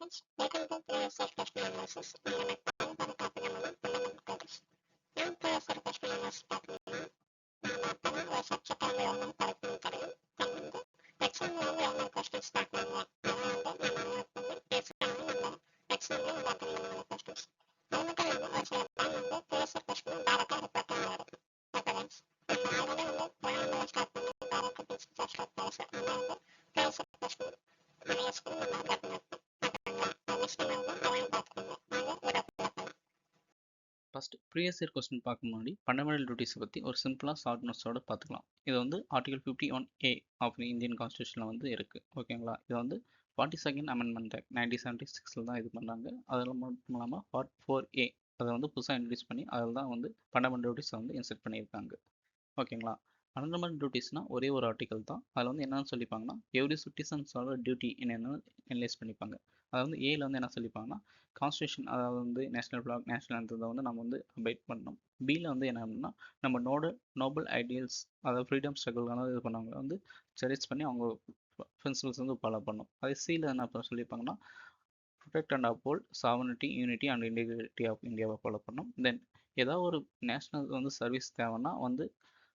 package. Welcome to PSF Question Analysis. நம்ம பார்க்க பார்க்க நம்ம fundamental queries. நான் PSF Question Analysis பார்த்தீங்கன்னா நம்ம அப்பதான் ஒரு subject வந்து எவ்வளோ படிக்கணும் தெரியும் தென் வந்து எக்ஸாம்ல வந்து எவ்வளோ கொஸ்டின்ஸ் பார்க்கணுங்க அதெல்லாம் வந்து நம்ம நோட் பண்ணி பேசுகிறாங்க நம்ம எக்ஸாம்ல நம்ம அட்டன் பண்ண கொஸ்டின்ஸ் அது மட்டும் இல்லாமல் ஒரு சில டைம் வந்து PSF கொஸ்டின் டேரக்டாக ரிப்போர்ட்டாக ஆகிடும் மெத்தடன்ஸ் நம்ம ஆல்ரெடி வந்து ப்ரோக்ராமில் ஸ்டார்ட் பண்ணி டேரக்டாக பேசி ஃபர்ஸ்ட் பேச ஆனால் வந்து PSF last previous year question பார்க்க முன்னாடி ஃபண்டமெண்டல் டியூட்டிஸை பற்றி ஒரு சிம்பிளாக ஷார்ட் நோட்ஸோட பார்த்துக்கலாம். இது வந்து article fifty one A of Indian கான்ஸ்டியூஷனில் வந்து இருக்குது ஓகேங்களா இது வந்து forty second amendment act nineteen seventy சிக்ஸில் தான் இது பண்ணாங்க. அதில் மட்டும் இல்லாமல் பார்ட் ஃபோர் ஏ அதை வந்து புதுசாக இன்ட்ரடியூஸ் பண்ணி அதில் தான் வந்து ஃபண்டமெண்டல் டியூட்டிஸை வந்து இன்செர்ட் பண்ணியிருக்காங்க. ஓகேங்களா ஃபண்டமெண்டல் டியூட்டிஸ்னால் ஒரே ஒரு ஆர்டிகல் தான். அதில் வந்து என்னென்னு சொல்லிப்பாங்கன்னா எவ்ரி சிட்டிசன்ஸோட டியூட்டி என்னென்னு அனலைஸ் பண்ணிப்பாங்க. அதாவது வந்து ஏல வந்து என்ன சொல்லிப்பாங்கன்னா கான்ஸ்டியூஷன் அதாவது வந்து நேஷனல் பிளாக் நேஷனல் அந்ததை வந்து நம்ம வந்து அபைட் பண்ணணும். பியில் வந்து என்ன அப்படின்னா நம்ம நோட நோபல் ஐடியல்ஸ் அதாவது ஃப்ரீடம் ஸ்ட்ரகிள்கான இது பண்ணவங்க வந்து செரிஸ் பண்ணி அவங்க பிரின்சிபல்ஸ் வந்து ஃபாலோ பண்ணணும். அதே சியில் என்ன பண்ண சொல்லியிருப்பாங்கன்னா protect and uphold sovereignty unity and integrity of இந்தியாவை ஃபாலோ பண்ணும் தென் ஏதாவது ஒரு நேஷ்னல் வந்து சர்வீஸ் தேவைன்னா வந்து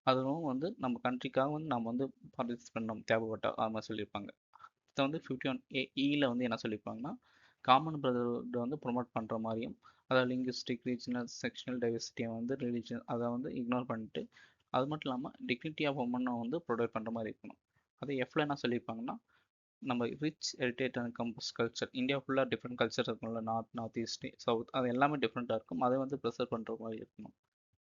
அதுவும் வந்து நம்ம கண்ட்ரிக்காக வந்து நம்ம வந்து பார்ட்டிசிபேட் பண்ணணும். தேவைப்பட்ட அது மாதிரி சொல்லியிருப்பாங்க. இதை வந்து ஃபிஃப்டி ஒன் ஏ இயில் வந்து என்ன சொல்லியிருப்பாங்கன்னா காமன் பிரதர்ஹுட் வந்து ப்ரொமோட் பண்ணுற மாதிரியும் அதாவது லிங்குஸ்டிக் ரீஜனல் செக்ஷனல் டைவர்சிட்டியை வந்து ரிலீஜன் அதை வந்து இக்னோர் பண்ணிட்டு அது மட்டும் இல்லாமல் டிக்னிட்டி ஆஃப் உமனை வந்து ப்ரொடக்ட் பண்ணுற மாதிரி இருக்கணும். அதே எஃப்ல என்ன சொல்லியிருப்பாங்கன்னா நம்ம rich heritage and compose culture India ஃபுல்லாக டிஃப்ரெண்ட் கல்ச்சர் இருக்கும்ல நார்த் நார்த் ஈஸ்ட் சவுத் அது எல்லாமே டிஃப்ரெண்ட்டாக இருக்கும். அதை வந்து ப்ரிசர்வ் பண்ணுற மாதிரி இருக்கணும்.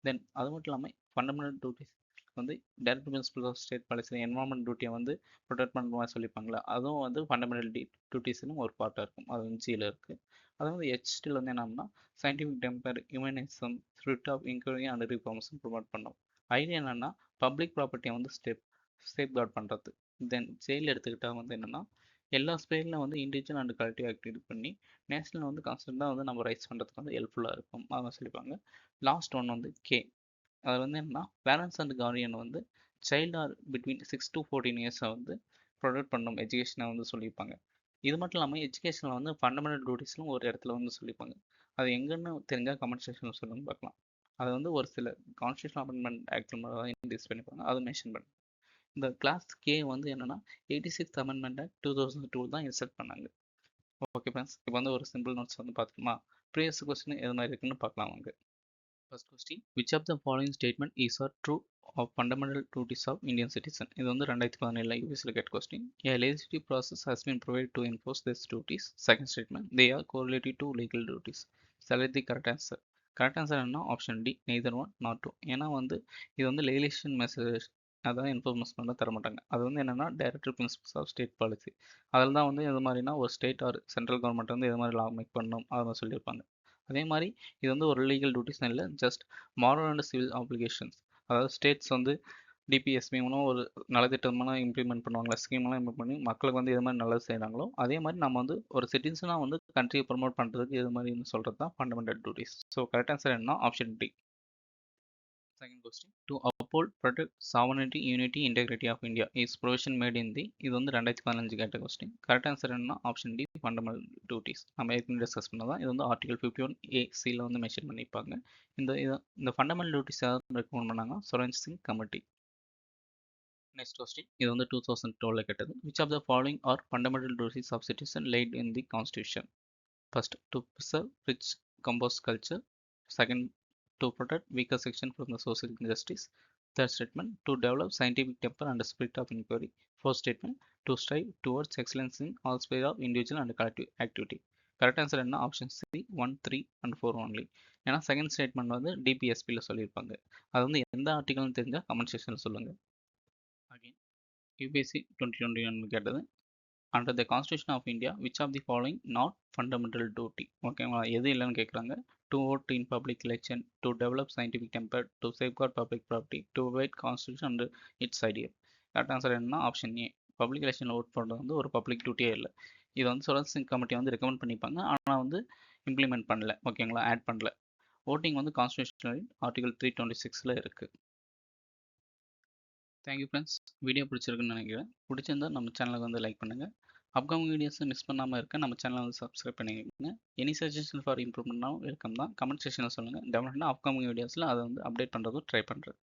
தென் அது மட்டும் இல்லாமல் ஃபண்டமெண்டல் டியூட்டிஸ் வந்து direct principle of state policy environment டியூட்டியை வந்து ப்ரொடெக்ட் பண்ணுற மாதிரி சொல்லியிருப்பாங்களே அதுவும் வந்து ஃபண்டமெண்டல் டி டியூட்டிஸ்னு ஒரு பார்ட்டாக இருக்கும். அது வந்து ஜியில் இருக்குது அதாவது வந்து ஹெச்டியில் வந்து என்னன்னா scientific temper humanism spirit of inquiry and ரிஃபார்ம்ஸும் promote பண்ணும். ஐடியா என்னென்னா பப்ளிக் ப்ராப்பர்ட்டியை வந்து ஸ்டெப் சேஃப் கார்ட் பண்ணுறது தென் ஜெயில் எடுத்துக்கிட்டால் வந்து என்னென்னா எல்லா ஸ்பேரில் வந்து இண்டிவிஜுவல் அண்ட் கலெக்டிவ் ஆக்டிவிட்டி பண்ணி நேஷனல் வந்து கான்ஸ்டன்ட்டாக வந்து நம்ம ரைஸ் பண்ணுறதுக்கு வந்து ஹெல்ப்ஃபுல்லாக இருக்கும். அதான் சொல்லிப்பாங்க. லாஸ்ட் ஒன் வந்து கே அதில் வந்து என்னென்னா பேரண்ட்ஸ் அண்ட் கார்டியன் வந்து child or between six to fourteen இயர்ஸை வந்து ப்ரொவைட் பண்ணும் எஜுகேஷனை வந்து சொல்லியிருப்பாங்க. இது மட்டும் இல்லாமல் எஜுகேஷனில் வந்து ஃபண்டமெண்டல் டியூட்டிஸ்லும் ஒரு இடத்துல வந்து சொல்லியிருப்பாங்க. அது எங்கன்னு தெரிஞ்சால் கமெண்ட் செக்ஷனில் சொல்லுங்க பார்க்கலாம். அது வந்து ஒரு சில கான்ஸ்டியூஷன் அமெண்ட்மெண்ட் ஆக்ட் தான் இன்ட்ரடியூஸ் பண்ணியிருப்பாங்க. அதை மென்ஷன் பண்ணி. இந்த கிளாஸ் கே வந்து என்னென்னா eighty six amendment act two thousand two தான் இன்செர்ட் பண்ணாங்க. ஓகே ஃப்ரெண்ட்ஸ் இப்போ வந்து ஒரு சிம்பிள் நோட்ஸ் வந்து பார்த்துக்கோமா? ப்ரீவியஸ் கொஸ்டின் எது மாதிரி இருக்குன்னு பார்க்கலாம் வாங்க. First question which of the following statement is are true of fundamental duties of Indian citizen இது வந்து ரெண்டாயிரத்தி பதினேழில் யூஎஸ்ல gate question a legislative process has been provide to enforce this duties second statement they are correlated to legal duties. Select the correct answer correct answer என்ன option D neither one not two ஏன்னா வந்து இது வந்து லெகிலேஷன் message அதான் information தர மாட்டாங்க அது வந்து என்னன்னா director principles of state policy அதில் தான் வந்து எது மாதிரினா ஒரு ஸ்டேட் ஆர் சென்ட்ரல் கவர்மெண்ட் வந்து எது மாதிரி லா மேக் பண்ணணும் அதை சொல்லியிருப்பாங்க. அதே மாதிரி இது வந்து ஒரு லீகல் டியூட்டிஸ் இல்லை just moral and civil applications அதாவது ஸ்டேட்ஸ் வந்து டிபிஎஸ்பி மூலம் ஒரு நலத்திட்டமெல்லாம் இம்ப்ளிமெண்ட் பண்ணுவாங்களா ஸ்கீம்லாம் இம்ப்ளிமெண்ட் பண்ணி மக்களுக்கு வந்து எது மாதிரி நல்லது செய்கிறாங்களோ அதே மாதிரி நம்ம வந்து ஒரு சிட்டிசனாக வந்து கண்ட்ரியை ப்ரொமோட் பண்ணுறதுக்கு எது மாதிரி சொல்கிறது தான் fundamental duties so correct answer என்ன option D second question to uphold protect sovereignty unity integrity of India is provision made in the இது வந்து ரெண்டாயிரத்தி பதினஞ்சு கேட்ட கொஸ்டின் கரெக்ட் ஆன்சர் என்ன ஆப்ஷன் டி ஃபண்டமெண்டல் டியூட்டிஸ் நம்ம ஏற்கனவே டிஸ்கஸ் பண்ணதான் இது வந்து ஆர்டிகல் ஃபிஃப்டி ஒன் ஏ சியில் வந்து மென்ஷன் பண்ணியிருப்பாங்க. இந்த இந்த ஃபண்டமெண்டல் டியூட்டிஸ் யாரும் ரெக்கமெண்ட் பண்ணாங்க? Swaran Singh committee next question இது வந்து டூ தௌசண்ட் டுவெல்ல கேட்டது. Which of the following are fundamental duties of citizen laid in the constitution first to preserve rich compose culture second to protect weaker section from the social injustice. Third statement, to develop scientific temper and spirit of inquiry. Fourth statement, to strive towards excellence in all sphere of individual and collective activity. Correct answer என்ன option C one three and four only ஏன்னா second statement வந்து டிபிஎஸ்பியில் சொல்லியிருப்பாங்க அது வந்து எந்த ஆர்டிகல்னு தெரிஞ்சால் comment செக்ஷனில் சொல்லுங்கள் again UPSC twenty twenty one கேட்டது under the constitution of India which of the following not fundamental duty ஓகேங்களா எது இல்லைன்னு கேட்குறாங்க to vote in public election, to develop scientific temper, to safeguard public property, to obey constitution and its idea. Correct answer என்ன option A public எலெக்ஷனில் vote பண்ணுறது வந்து ஒரு public டியூட்டியே இல்லை. இது வந்து சுரேஷ் சிங் கமிட்டி வந்து ரெக்கமெண்ட் பண்ணிப்பாங்க. ஆனால் வந்து இம்ப்ளிமெண்ட் பண்ணல. ஓகேங்களா ஆட் பண்ணல. ஓட்டிங் வந்து கான்ஸ்டியூஷனல் ஆர்டிகல் த்ரீ டுவெண்ட்டி சிக்ஸில் இருக்குது தேங்க்யூ ஃப்ரெண்ட்ஸ் வீடியோ பிடிச்சிருக்குன்னு நினைக்கிறேன். பிடிச்சிருந்தா நம்ம சேனலுக்கு வந்து லைக் பண்ணுங்கள் அப்கமிங் வீடியோஸை மிஸ் பண்ணாமல் இருக்க நம்ம சேனலை வந்து சப்ஸ்கிரைப் பண்ணிக்கோங்க. எனி சஜஷன் ஃபார் இம்ப்ரூவ்மெண்ட்னாலும் வெல்கம் தான். கமெண்ட் செக்ஷனில் சொல்லுங்கள் டெவலப்மெண்ட்னா அப்கமிங் வீடியோஸில் அதை வந்து அப்டேட் பண்ணுறதும் ட்ரை பண்ணுறது